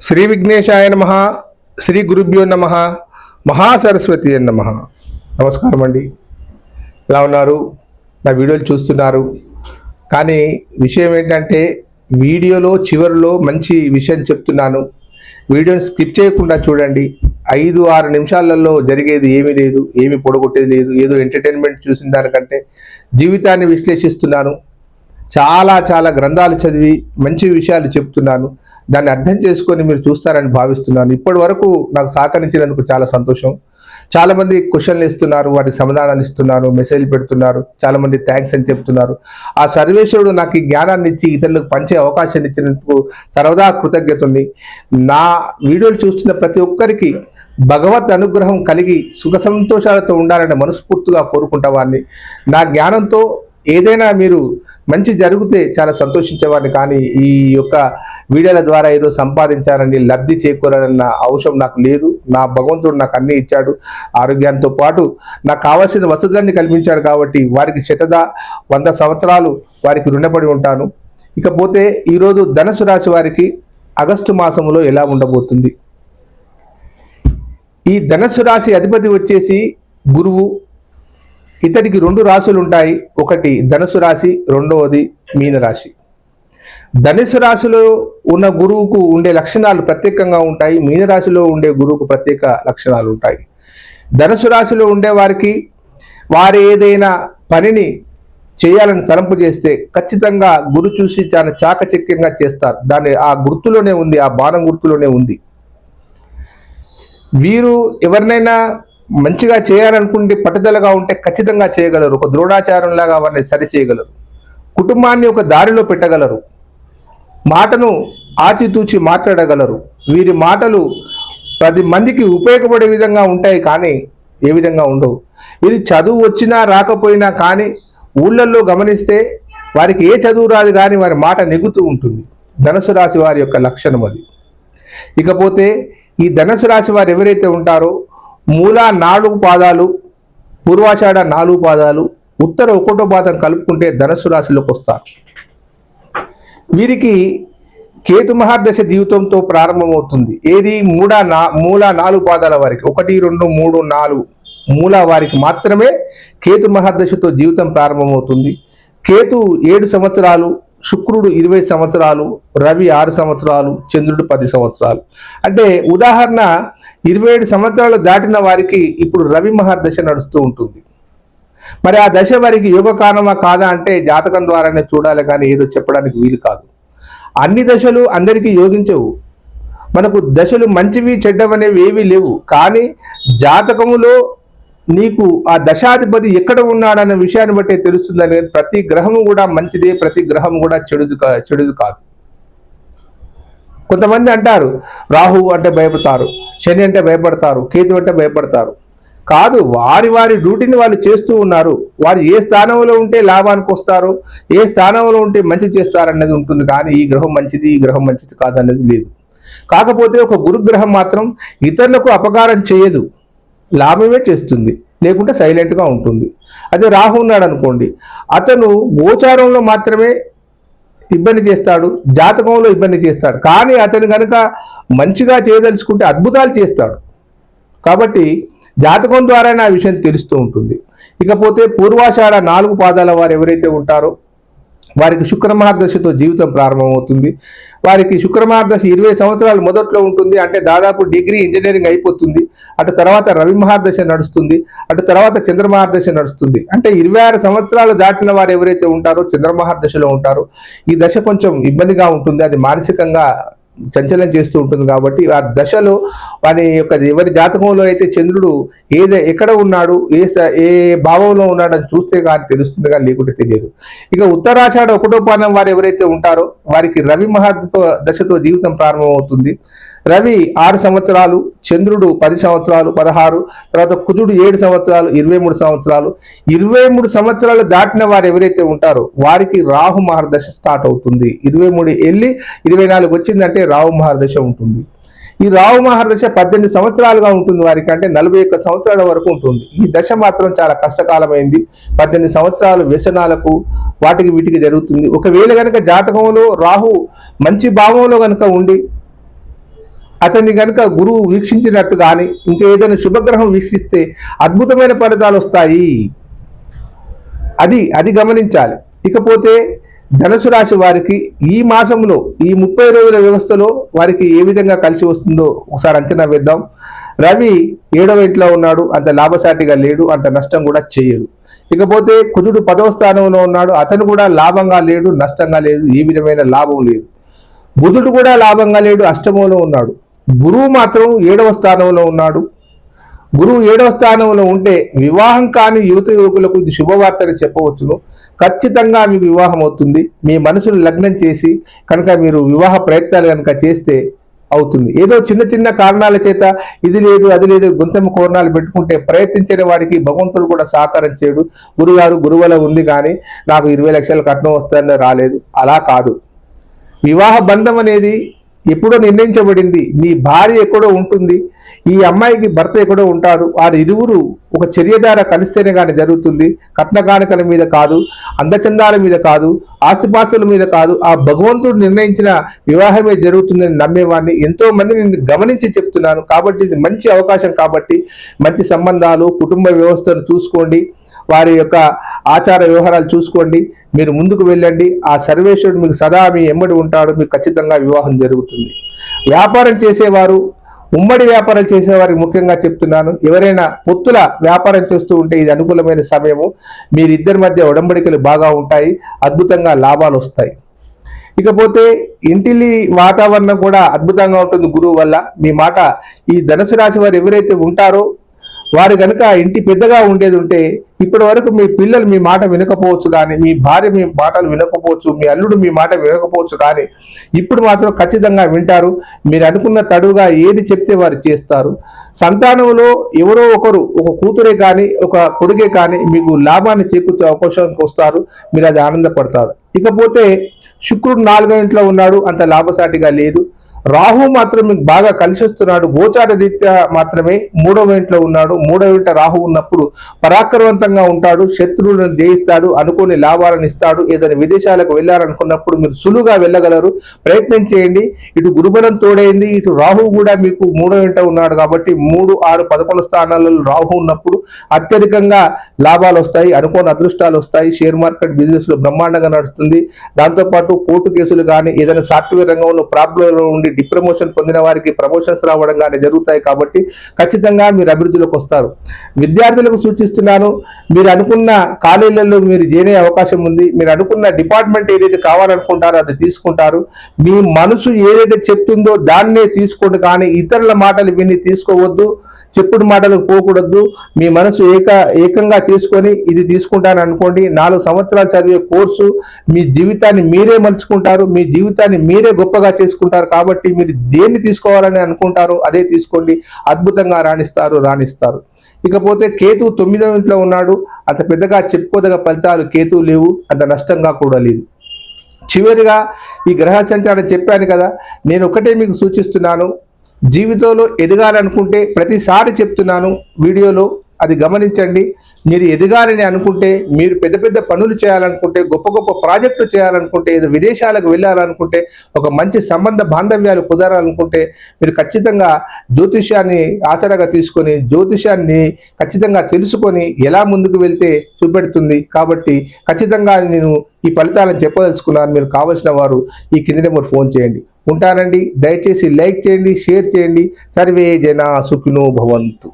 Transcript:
శ్రీ విఘ్నేశాయ నమ శ్రీ గురుభ్యో నమ మహాసరస్వతి నమ. నమస్కారం అండి. ఎలా ఉన్నారు? నా వీడియోలు చూస్తున్నారు. కానీ విషయం ఏంటంటే వీడియోలో చివరిలో మంచి విషయం చెప్తున్నాను. వీడియోని స్కిప్ చేయకుండా చూడండి. ఐదు ఆరు నిమిషాలలో జరిగేది ఏమీ లేదు ఏమి పొడగొట్టేది లేదు. ఏదో ఎంటర్టైన్మెంట్ చూసిన దానికంటే జీవితాన్ని విశ్లేషిస్తున్నాను. చాలా చాలా గ్రంథాలు చదివి మంచి విషయాలు చెప్తున్నాను. దాన్ని అర్థం చేసుకొని మీరు చూస్తారని భావిస్తున్నాను. ఇప్పటి వరకు నాకు సహకరించినందుకు చాలా సంతోషం. చాలా మంది క్వశ్చన్లు ఇస్తున్నారు వాటికి సమాధానాలు ఇస్తున్నారు మెసేజ్ పెడుతున్నారు చాలా మంది థ్యాంక్స్ అని చెప్తున్నారు. ఆ సర్వేశ్వరుడు నాకు ఈ జ్ఞానాన్ని ఇచ్చి ఇతరులకు పంచే అవకాశాన్ని ఇచ్చినందుకు సర్వదా కృతజ్ఞత ఉంది. నా వీడియోలు చూస్తున్న ప్రతి ఒక్కరికి భగవత్ అనుగ్రహం కలిగి సుఖ సంతోషాలతో ఉండాలని మనస్ఫూర్తిగా కోరుకుంటా వాడిని నా జ్ఞానంతో ఏదైనా మీరు మంచి జరిగితే చాలా సంతోషించేవాడిని. కానీ ఈ యొక్క వీడియోల ద్వారా ఏదో సంపాదించాలని లబ్ధి చేకూరాలన్న అవసరం నాకు లేదు. నా భగవంతుడు నాకు అన్ని ఇచ్చాడు. ఆరోగ్యంతో పాటు నాకు కావాల్సిన వసతులన్నీ కల్పించాడు కాబట్టి వారికి శతద వంద సంవత్సరాలు వారికి రుణపడి ఉంటాను. ఇకపోతే ఈరోజు ధనుసు రాశి వారికి ఆగస్టు మాసంలో ఎలా ఉండబోతుంది? ఈ ధనస్సు రాశి అధిపతి వచ్చేసి గురువు ఇతడికి రెండు రాశులు ఉంటాయి ఒకటి ధనుసు రాశి రెండవది మీనరాశి ధనుసు రాశిలో ఉన్న గురువుకు ఉండే లక్షణాలు ప్రత్యేకంగా ఉంటాయి. మీనరాశిలో ఉండే గురువుకు ప్రత్యేక లక్షణాలు ఉంటాయి. ధనుసు రాశిలో ఉండే వారికి వారు ఏదైనా పనిని చేయాలని తలంపు చేస్తే ఖచ్చితంగా గురు చూసి చాలా చాకచక్యంగా చేస్తారు. దాని ఆ గుర్తులోనే ఉంది ఆ బాణం గుర్తులోనే ఉంది. వీరు ఎవరినైనా మంచిగా చేయాలనుకుంటే పట్టుదలగా ఉంటే ఖచ్చితంగా చేయగలరు. ఒక ద్రోణాచారంలాగా వారిని సరి చేయగలరు. కుటుంబాన్ని ఒక దారిలో పెట్టగలరు. మాటను ఆచితూచి మాట్లాడగలరు. వీరి మాటలు పది మందికి ఉపయోగపడే విధంగా ఉంటాయి కానీ ఏ విధంగా ఉండవు. ఇది చదువు వచ్చినా రాకపోయినా కానీ ఊళ్ళల్లో గమనిస్తే వారికి ఏ చదువు రాదు కానీ వారి మాట నెగుతూ ఉంటుంది. ధనుసు రాశి వారి యొక్క లక్షణం అది. ఇకపోతే ఈ ధనుసు రాశి వారు ఎవరైతే ఉంటారో మూల నాలుగు పాదాలు పూర్వాషాఢ నాలుగు పాదాలు ఉత్తర ఒకటో పాదం కలుపుకుంటే ధనస్సు రాశిలోకి వస్తారు. వీరికి కేతు మహాదశ జీవితంతో ప్రారంభమవుతుంది. ఏది? మూడ నా మూల నాలుగు పాదాల వారికి. ఒకటి రెండు మూడు నాలుగు మూల వారికి మాత్రమే కేతు మహాదశతో జీవితం ప్రారంభమవుతుంది. కేతు ఏడు సంవత్సరాలు శుక్రుడు ఇరవై సంవత్సరాలు రవి ఆరు సంవత్సరాలు చంద్రుడు పది సంవత్సరాలు. అంటే ఉదాహరణ ఇరవై ఏడు సంవత్సరాలు దాటిన వారికి ఇప్పుడు రవి మహర్దశ నడుస్తూ ఉంటుంది. మరి ఆ దశ వారికి యోగ కారణమా కాదా అంటే జాతకం ద్వారానే చూడాలి కానీ ఏదో చెప్పడానికి వీలు కాదు. అన్ని దశలు అందరికీ యోగించవు. మనకు దశలు మంచివి చెడ్డవనేవి ఏవీ లేవు. కానీ జాతకములో నీకు ఆ దశాధిపతి ఎక్కడ ఉన్నాడన్న విషయాన్ని బట్టే తెలుస్తుందని ప్రతి గ్రహము కూడా మంచిదే ప్రతి గ్రహం కూడా చెడుది కా చెడుది కాదు. కొంతమంది అంటారు రాహు అంటే భయపడతారు శని అంటే భయపడతారు కేతు అంటే భయపడతారు. కాదు వారి వారి డ్యూటీని వాళ్ళు చేస్తూ ఉన్నారు. వారు ఏ స్థానంలో ఉంటే లాభానికి వస్తారు ఏ స్థానంలో ఉంటే మంచి చేస్తారు ఉంటుంది. కానీ ఈ గ్రహం మంచిది ఈ గ్రహం మంచిది కాదు అనేది లేదు. కాకపోతే ఒక గురుగ్రహం మాత్రం ఇతరులకు అపకారం చేయదు. లాభమే చేస్తుంది. లేకుంటే సైలెంట్గా ఉంటుంది. అదే రాహు ఉన్నాడు అనుకోండి అతను గోచారంలో మాత్రమే ఇబ్బంది చేస్తాడు జాతకంలో ఇబ్బంది చేస్తాడు. కానీ అతను కనుక మంచిగా చేయదలుచుకుంటే అద్భుతాలు చేస్తాడు. కాబట్టి జాతకం ద్వారానే ఆ విషయం తెలుస్తూ ఉంటుంది. ఇకపోతే పూర్వాషాఢ నాలుగు పాదాల వారు ఎవరైతే ఉంటారో వారికి శుక్ర జీవితం ప్రారంభమవుతుంది. వారికి శుక్ర ఇరవై సంవత్సరాలు మొదట్లో ఉంటుంది. అంటే దాదాపు డిగ్రీ ఇంజనీరింగ్ అయిపోతుంది. అటు తర్వాత రవి మహాదశ నడుస్తుంది. అటు తర్వాత చంద్ర మహాదశ నడుస్తుంది. అంటే ఇరవై ఆరు సంవత్సరాలు దాటిన వారు ఎవరైతే ఉంటారో చంద్ర మహాదశలో ఉంటారో ఈ దశ కొంచెం ఇబ్బందిగా ఉంటుంది. అది మానసికంగా చంచలం చేస్తూ ఉంటుంది కాబట్టి ఆ దశలో వారి యొక్క ఎవరి జాతకంలో అయితే చంద్రుడు ఏదే ఎక్కడ ఉన్నాడు ఏ స- ఏ భావంలో ఉన్నాడని చూస్తే కానీ తెలుస్తుంది కానీ లేకుంటే తెలియదు. ఇక ఉత్తరాషాఢ ఒకటో పానం వారు ఎవరైతే ఉంటారో వారికి రవి మహాదశతో దశతో జీవితం ప్రారంభమవుతుంది. రవి ఆరు సంవత్సరాలు చంద్రుడు పది సంవత్సరాలు పదహారు తర్వాత కుజుడు ఏడు సంవత్సరాలు ఇరవై మూడు సంవత్సరాలు. ఇరవై మూడు సంవత్సరాలు దాటిన వారు ఎవరైతే ఉంటారో వారికి రాహు మహర్దశ స్టార్ట్ అవుతుంది. ఇరవై మూడు వెళ్ళి ఇరవై నాలుగు వచ్చిందంటే రాహు మహర్దశ ఉంటుంది. ఈ రాహు మహర్దశ పద్దెనిమిది సంవత్సరాలుగా ఉంటుంది వారికి అంటే నలభై ఒక్క సంవత్సరాల వరకు ఉంటుంది. ఈ దశ మాత్రం చాలా కష్టకాలమైంది. పద్దెనిమిది సంవత్సరాలు వ్యసనాలకు వాటికి వీటికి జరుగుతుంది. ఒకవేళ కనుక జాతకంలో రాహు మంచి భావంలో కనుక ఉండి అతన్ని కనుక గురువు వీక్షించినట్టు కానీ ఇంకా ఏదైనా శుభగ్రహం వీక్షిస్తే అద్భుతమైన ఫలితాలు వస్తాయి. అది అది గమనించాలి. ఇకపోతే ధనుసు రాశి వారికి ఈ మాసంలో ఈ ముప్పై రోజుల వ్యవస్థలో వారికి ఏ విధంగా కలిసి వస్తుందో ఒకసారి అంచనా వేద్దాం. రవి ఏడవ ఇంట్లో ఉన్నాడు అంత లాభసాటిగా లేడు అంత నష్టం కూడా చేయడు. ఇకపోతే కుజుడు పదవ స్థానంలో ఉన్నాడు అతను కూడా లాభంగా లేడు నష్టంగా లేడు ఏ విధమైన లాభం లేదు. బుధుడు కూడా లాభంగా లేడు అష్టమంలో ఉన్నాడు. గురువు మాత్రం ఏడవ స్థానంలో ఉన్నాడు. గురువు ఏడవ స్థానంలో ఉంటే వివాహం కాని యువత యువకులకు ఇది శుభవార్తని చెప్పవచ్చును. ఖచ్చితంగా మీ వివాహం అవుతుంది. మీ మనసును లగ్నం చేసి కనుక మీరు వివాహ ప్రయత్నాలు కనుక చేస్తే అవుతుంది. ఏదో చిన్న చిన్న కారణాల చేత ఇది లేదు అది లేదు గుంతమ కోరణాలు పెట్టుకుంటే ప్రయత్నించిన వాడికి భగవంతుడు కూడా సహకారం చేయడు. గురుగారు గురువల ఉంది కానీ నాకు ఇరవై లక్షల కట్నం వస్తుందని రాలేదు. అలా కాదు. వివాహ బంధం అనేది ఎప్పుడో నిర్ణయించబడింది. నీ భార్య ఎక్కడో ఉంటుంది. ఈ అమ్మాయికి భర్త ఎక్కడో ఉంటారు. వారి ఇరువురు ఒక చర్య ద్వారా కలిస్తేనే కానీ జరుగుతుంది. కట్నకానికల మీద కాదు అందచందాల మీద కాదు ఆస్తిపాస్తుల మీద కాదు. ఆ భగవంతుడు నిర్ణయించిన వివాహమే జరుగుతుందని నమ్మేవాడిని ఎంతో మంది నేను గమనించి చెప్తున్నాను. కాబట్టి ఇది మంచి అవకాశం కాబట్టి మంచి సంబంధాలు కుటుంబ వ్యవస్థను చూసుకోండి. వారి యొక్క ఆచార వ్యవహారాలు చూసుకోండి. మీరు ముందుకు వెళ్ళండి. ఆ సర్వేశ్వరుడు మీకు సదా మీ ఎమ్మడి ఉంటాడు. మీకు ఖచ్చితంగా వివాహం జరుగుతుంది. వ్యాపారం చేసేవారు ఉమ్మడి వ్యాపారం చేసేవారికి ముఖ్యంగా చెప్తున్నాను. ఎవరైనా పొత్తుల వ్యాపారం చేస్తూ ఉంటే ఇది అనుకూలమైన సమయము. మీరిద్దరి మధ్య ఒడంబడికలు బాగా ఉంటాయి. అద్భుతంగా లాభాలు వస్తాయి. ఇకపోతే ఇంటిలి వాతావరణం కూడా అద్భుతంగా ఉంటుంది గురువు వల్ల. మీ మాట ఈ ధనుసు రాశి వారు ఎవరైతే ఉంటారో వారు కనుక ఇంటి పెద్దగా ఉండేది ఉంటే ఇప్పటి వరకు మీ పిల్లలు మీ మాట వినకపోవచ్చు కానీ మీ భార్య మీ మాటలు వినకపోవచ్చు మీ అల్లుడు మీ మాట వినకపోవచ్చు కానీ ఇప్పుడు మాత్రం ఖచ్చితంగా వింటారు. మీరు అనుకున్న తడుగా ఏది చెప్తే వారు చేస్తారు. సంతానంలో ఎవరో ఒకరు ఒక కూతురే కానీ ఒక కొడుకే కానీ మీకు లాభాన్ని చేకూర్చే అవకాశానికి వస్తారు. మీరు అది ఆనందపడతారు. ఇకపోతే శుక్రుడు నాలుగో ఇంట్లో ఉన్నాడు అంత లాభసాటిగా లేదు. రాహు మాత్రం మీకు బాగా కలిసి వస్తున్నాడు గోచార రీత్యా మాత్రమే మూడవ ఇంట్లో ఉన్నాడు. మూడవ ఇంట రాహు ఉన్నప్పుడు పరాక్రమవంతంగా ఉంటాడు. శత్రువులను జయిస్తాడు. అనుకోని లాభాలను ఇస్తాడు. ఏదైనా విదేశాలకు వెళ్ళాలనుకున్నప్పుడు మీరు సులువుగా వెళ్ళగలరు. ప్రయత్నం చేయండి. ఇటు గురుబలం తోడైంది. ఇటు రాహు కూడా మీకు మూడవ ఇంట ఉన్నాడు కాబట్టి మూడు ఆరు పదకొండు స్థానాలలో రాహు ఉన్నప్పుడు అత్యధికంగా లాభాలు వస్తాయి. అనుకోని అదృష్టాలు వస్తాయి. షేర్ మార్కెట్ బిజినెస్లో బ్రహ్మాండంగా నడుస్తుంది. దాంతోపాటు కోర్టు కేసులు కానీ ఏదైనా సాఫ్ట్వేర్ రంగంలో ప్రాబ్లంలో ఉండి డిప్రమోషన్ పొందిన వారికి ప్రమోషన్స్ రావడం కానీ జరుగుతాయి కాబట్టి ఖచ్చితంగా మీరు అభివృద్ధిలోకి వస్తారు. విద్యార్థులకు సూచిస్తున్నాను మీరు అనుకున్న కాలేజీలలో మీరు చేరే అవకాశం ఉంది మీరు అనుకున్న డిపార్ట్మెంట్ ఏదైతే కావాలనుకుంటారో అది తీసుకుంటారు. మీ మనసు ఏదైతే చెప్తుందో దాన్నే తీసుకోండి కానీ ఇతరుల మాటలు విని తీసుకోవద్దు. చెప్పుడు మాటలకు పోకూడదు. మీ మనసు ఏక ఏకంగా చేసుకొని ఇది తీసుకుంటాను అనుకోండి. నాలుగు సంవత్సరాలు చదివే కోర్సు మీ జీవితాన్ని మీరే మలుచుకుంటారు. మీ జీవితాన్ని మీరే గొప్పగా చేసుకుంటారు. కాబట్టి మీరు దేన్ని తీసుకోవాలని అనుకుంటారో అదే తీసుకోండి. అద్భుతంగా రాణిస్తారు రాణిస్తారు. ఇకపోతే కేతు తొమ్మిదవ ఇంట్లో ఉన్నాడు. అంత పెద్దగా చెప్పుకోదగ ఫలితాలు కేతు లేవు. అంత నష్టంగా కూడా లేదు. చివరిగా ఈ గ్రహ సంచారం చెప్పాను కదా. నేను ఒకటే మీకు సూచిస్తున్నాను. జీవితంలో ఎదగాలనుకుంటే ప్రతిసారి చెప్తున్నాను వీడియోలో అది గమనించండి. మీరు ఎదగాలని అనుకుంటే మీరు పెద్ద పెద్ద పనులు చేయాలనుకుంటే గొప్ప గొప్ప ప్రాజెక్టులు చేయాలనుకుంటే ఏదో విదేశాలకు వెళ్ళాలనుకుంటే ఒక మంచి సంబంధ బాంధవ్యాలు కుదరాలనుకుంటే మీరు ఖచ్చితంగా జ్యోతిష్యాన్ని ఆసరాగా తీసుకొని జ్యోతిష్యాన్ని ఖచ్చితంగా తెలుసుకొని ఎలా ముందుకు వెళ్తే చూపెడుతుంది. కాబట్టి ఖచ్చితంగా నేను ఈ ఫలితాలను చెప్పదలుచుకున్నాను. మీరు కావలసిన వారు ఈ కింద నెంబర్ ఫోన్ చేయండి. ఉంటానండి దయచేసి లైక్ చేయండి షేర్ చేయండి. సర్వే జనా సుఖినో భవంతు.